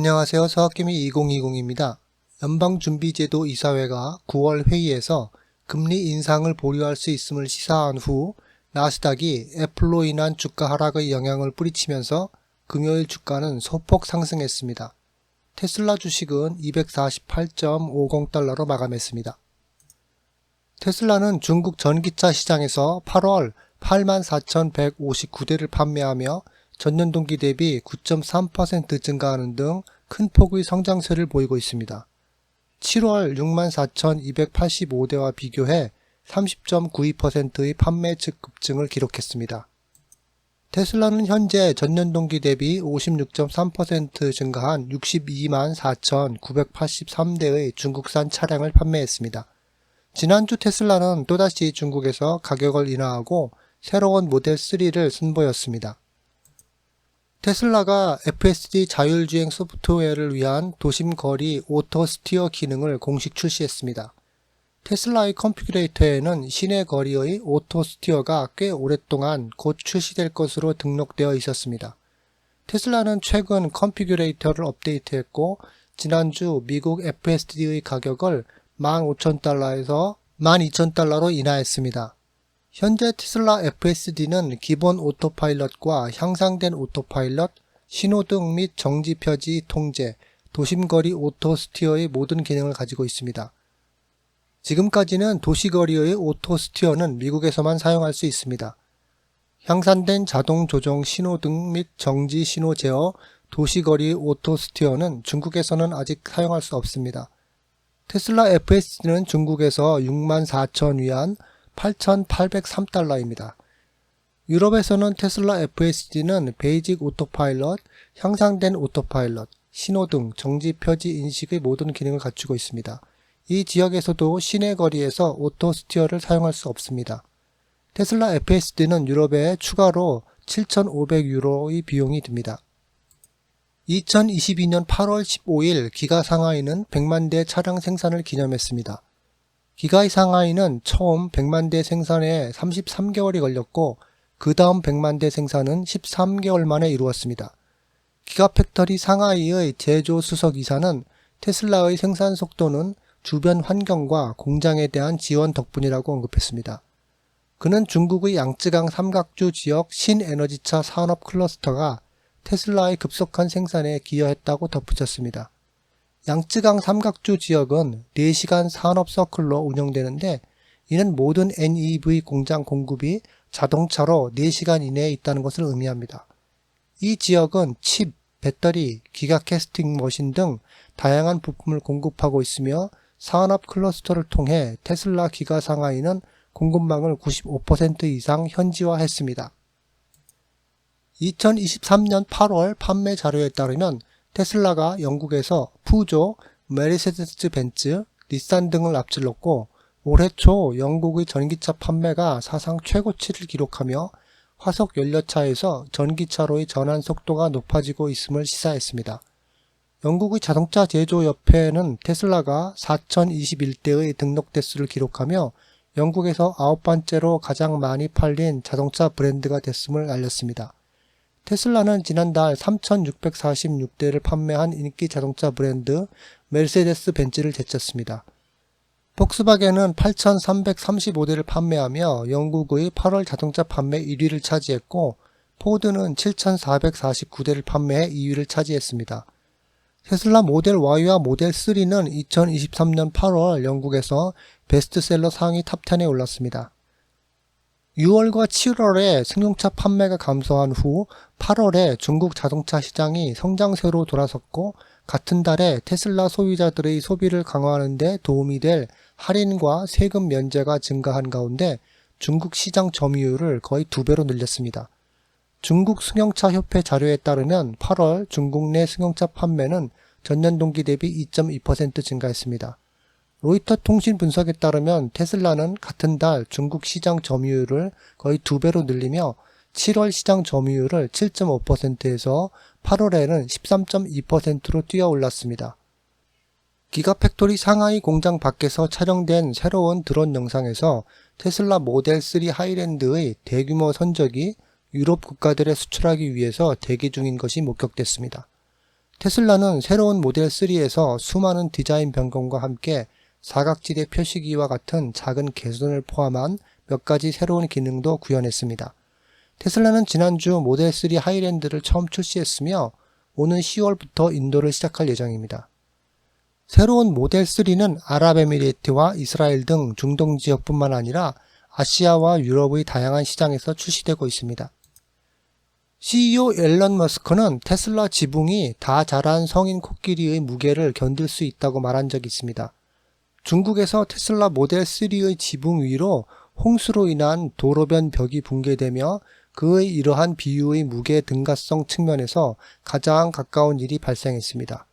안녕하세요. 서학개미 2020입니다. 연방준비제도 이사회가 9월 회의에서 금리 인상을 보류할 수 있음을 시사한 후 나스닥이 애플로 인한 주가 하락의 영향을 뿌리치면서 금요일 주가는 소폭 상승했습니다. 테슬라 주식은 248.50달러로 마감했습니다. 테슬라는 중국 전기차 시장에서 8월 84,159대를 판매하며 전년 동기 대비 9.3% 증가하는 등 큰 폭의 성장세를 보이고 있습니다. 7월 64,285대와 비교해 30.92%의 판매 측 급증을 기록했습니다. 테슬라는 현재 전년 동기 대비 56.3% 증가한 62만 4,983대의 중국산 차량을 판매했습니다. 지난주 테슬라는 또다시 중국에서 가격을 인하하고 새로운 모델 3를 선보였습니다. 테슬라가 FSD 자율주행 소프트웨어를 위한 도심 거리 오토 스티어 기능을 공식 출시했습니다. 테슬라의 컨피그레이터에는 시내 거리의 오토 스티어가 꽤 오랫동안 곧 출시될 것으로 등록되어 있었습니다. 테슬라는 최근 컨피그레이터를 업데이트했고 지난주 미국 FSD의 가격을 15,000달러에서 12,000달러로 인하했습니다. 현재 테슬라 FSD는 기본 오토파일럿과 향상된 오토파일럿, 신호등 및 정지 표지 통제, 도심거리 오토 스티어의 모든 기능을 가지고 있습니다. 지금까지는 도시거리의 오토 스티어는 미국에서만 사용할 수 있습니다. 향상된 자동 조정 신호등 및 정지 신호 제어, 도시거리 오토 스티어는 중국에서는 아직 사용할 수 없습니다. 테슬라 FSD는 중국에서 64,000 위안, 8,803달러입니다. 유럽에서는 테슬라 FSD는 베이직 오토파일럿, 향상된 오토파일럿, 신호등, 정지 표지 인식의 모든 기능을 갖추고 있습니다. 이 지역에서도 시내 거리에서 오토 스티어를 사용할 수 없습니다. 테슬라 FSD는 유럽에 추가로 7,500유로의 비용이 듭니다. 2022년 8월 15일 기가 상하이는 100만 대 차량 생산을 기념했습니다. 기가이 상하이는 처음 100만 대 생산에 33개월이 걸렸고 그 다음 100만 대 생산은 13개월 만에 이루었습니다. 기가팩터리 상하이의 제조 수석 이사는 테슬라의 생산 속도는 주변 환경과 공장에 대한 지원 덕분이라고 언급했습니다. 그는 중국의 양쯔강 삼각주 지역 신에너지차 산업 클러스터가 테슬라의 급속한 생산에 기여했다고 덧붙였습니다. 양쯔강 삼각주 지역은 4시간 산업 서클로 운영되는데 이는 모든 NEV 공장 공급이 자동차로 4시간 이내에 있다는 것을 의미합니다. 이 지역은 칩, 배터리, 기가 캐스팅 머신 등 다양한 부품을 공급하고 있으며 산업 클러스터를 통해 테슬라 기가 상하이는 공급망을 95% 이상 현지화했습니다. 2023년 8월 판매 자료에 따르면 테슬라가 영국에서 푸조, 메르세데스 벤츠, 닛산 등을 앞질렀고 올해 초 영국의 전기차 판매가 사상 최고치를 기록하며 화석 연료차에서 전기차로의 전환 속도가 높아지고 있음을 시사했습니다. 영국의 자동차 제조협회는 테슬라가 4021대의 등록 대수를 기록하며 영국에서 아홉 번째로 가장 많이 팔린 자동차 브랜드가 됐음을 알렸습니다. 테슬라는 지난달 3,646대를 판매한 인기 자동차 브랜드 메르세데스 벤츠를 제쳤습니다. 폭스바겐은 8,335대를 판매하며 영국의 8월 자동차 판매 1위를 차지했고 포드는 7,449대를 판매해 2위를 차지했습니다. 테슬라 모델 Y와 모델 3는 2023년 8월 영국에서 베스트셀러 상위 탑10에 올랐습니다. 6월과 7월에 승용차 판매가 감소한 후 8월에 중국 자동차 시장이 성장세로 돌아섰고 같은 달에 테슬라 소유자들의 소비를 강화하는 데 도움이 될 할인과 세금 면제가 증가한 가운데 중국 시장 점유율을 거의 두 배로 늘렸습니다. 중국 승용차 협회 자료에 따르면 8월 중국 내 승용차 판매는 전년 동기 대비 2.2% 증가했습니다. 로이터 통신 분석에 따르면 테슬라는 같은 달 중국 시장 점유율을 거의 두 배로 늘리며 7월 시장 점유율을 7.5%에서 8월에는 13.2%로 뛰어 올랐습니다. 기가팩토리 상하이 공장 밖에서 촬영된 새로운 드론 영상에서 테슬라 모델 3 하이랜드의 대규모 선적이 유럽 국가들에 수출하기 위해서 대기 중인 것이 목격됐습니다. 테슬라는 새로운 모델 3에서 수많은 디자인 변경과 함께 사각지대 표시기와 같은 작은 개선을 포함한 몇 가지 새로운 기능도 구현했습니다. 테슬라는 지난주 모델 3 하이랜드를 처음 출시했으며 오는 10월부터 인도를 시작할 예정입니다. 새로운 모델 3는 아랍에미리트와 이스라엘 등 중동 지역뿐만 아니라 아시아와 유럽의 다양한 시장에서 출시되고 있습니다. CEO 앨런 머스크는 테슬라 지붕이 다 자란 성인 코끼리의 무게를 견딜 수 있다고 말한 적이 있습니다. 중국에서 테슬라 모델 3의 지붕 위로 홍수로 인한 도로변 벽이 붕괴되며 그의 이러한 비유의 무게 등가성 측면에서 가장 가까운 일이 발생했습니다.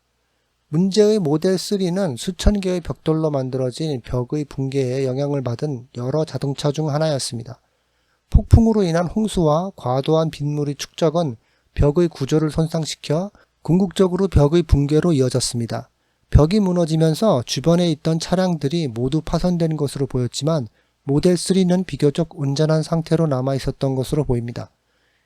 문제의 모델 3는 수천 개의 벽돌로 만들어진 벽의 붕괴에 영향을 받은 여러 자동차 중 하나였습니다. 폭풍으로 인한 홍수와 과도한 빗물의 축적은 벽의 구조를 손상시켜 궁극적으로 벽의 붕괴로 이어졌습니다. 벽이 무너지면서 주변에 있던 차량들이 모두 파손된 것으로 보였지만 모델 3는 비교적 온전한 상태로 남아 있었던 것으로 보입니다.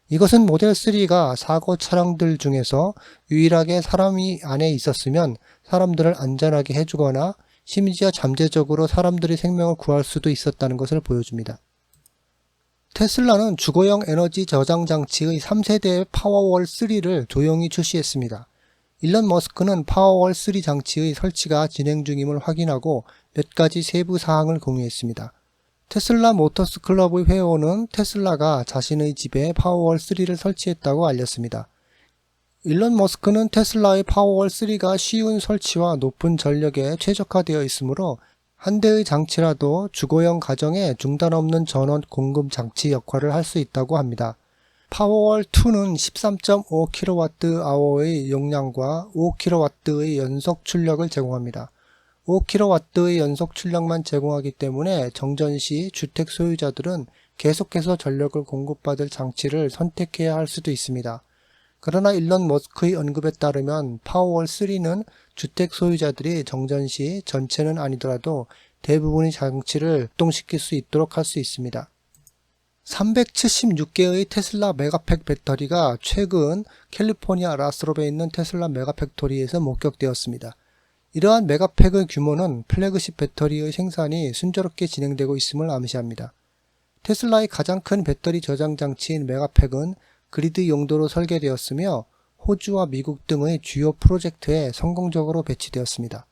이것은 모델 3가 사고 차량들 중에서 유일하게 사람이 안에 있었으면 사람들을 안전하게 해주거나 심지어 잠재적으로 사람들의 생명을 구할 수도 있었다는 것을 보여줍니다. 테슬라는 주거용 에너지 저장 장치의 3세대 파워월 3를 조용히 출시했습니다. 일론 머스크는 파워월 3 장치의 설치가 진행 중임을 확인하고 몇 가지 세부 사항을 공유했습니다. 테슬라 모터스 클럽의 회원은 테슬라가 자신의 집에 파워월 3를 설치했다고 알렸습니다. 일론 머스크는 테슬라의 파워월 3가 쉬운 설치와 높은 전력에 최적화되어 있으므로 한 대의 장치라도 주거용 가정에 중단 없는 전원 공급 장치 역할을 할 수 있다고 합니다. 파워월 2는 13.5kWh의 용량과 5kW의 연속 출력을 제공합니다. 5kW의 연속 출력만 제공하기 때문에 정전 시 주택 소유자들은 계속해서 전력을 공급받을 장치를 선택해야 할 수도 있습니다. 그러나 일론 머스크의 언급에 따르면 파워월 3는 주택 소유자들이 정전 시 전체는 아니더라도 대부분의 장치를 작동시킬 수 있도록 할 수 있습니다. 376개의 테슬라 메가팩 배터리가 최근 캘리포니아 라스롭에 있는 테슬라 메가팩토리에서 목격되었습니다. 이러한 메가팩의 규모는 플래그십 배터리의 생산이 순조롭게 진행되고 있음을 암시합니다. 테슬라의 가장 큰 배터리 저장 장치인 메가팩은 그리드 용도로 설계되었으며 호주와 미국 등의 주요 프로젝트에 성공적으로 배치되었습니다.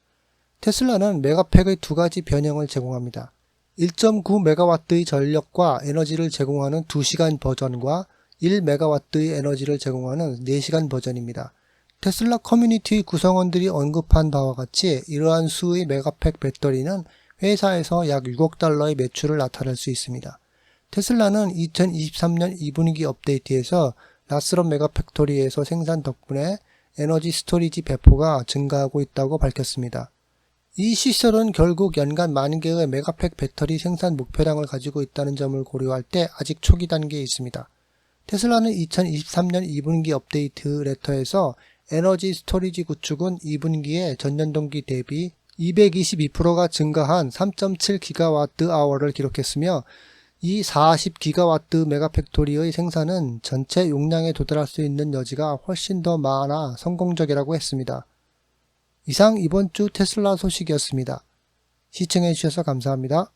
테슬라는 메가팩의 두 가지 변형을 제공합니다. 1.9메가와트의 전력과 에너지를 제공하는 2시간 버전과 1메가와트의 에너지를 제공하는 4시간 버전입니다. 테슬라 커뮤니티 구성원들이 언급한 바와 같이 이러한 수의 메가팩 배터리는 회사에서 약 6억 달러의 매출을 나타낼 수 있습니다. 테슬라는 2023년 2분기 업데이트에서 라스럽 메가팩토리에서 생산 덕분에 에너지 스토리지 배포가 증가하고 있다고 밝혔습니다. 이 시설은 결국 연간 만 개의 메가팩 배터리 생산 목표량을 가지고 있다는 점을 고려할 때 아직 초기 단계에 있습니다. 테슬라는 2023년 2분기 업데이트 레터에서 에너지 스토리지 구축은 2분기에 전년 동기 대비 222%가 증가한 3.7기가와트 아워를 기록했으며 이 40기가와트 메가팩토리의 생산은 전체 용량에 도달할 수 있는 여지가 훨씬 더 많아 성공적이라고 했습니다. 이상 이번 주 테슬라 소식이었습니다. 시청해주셔서 감사합니다.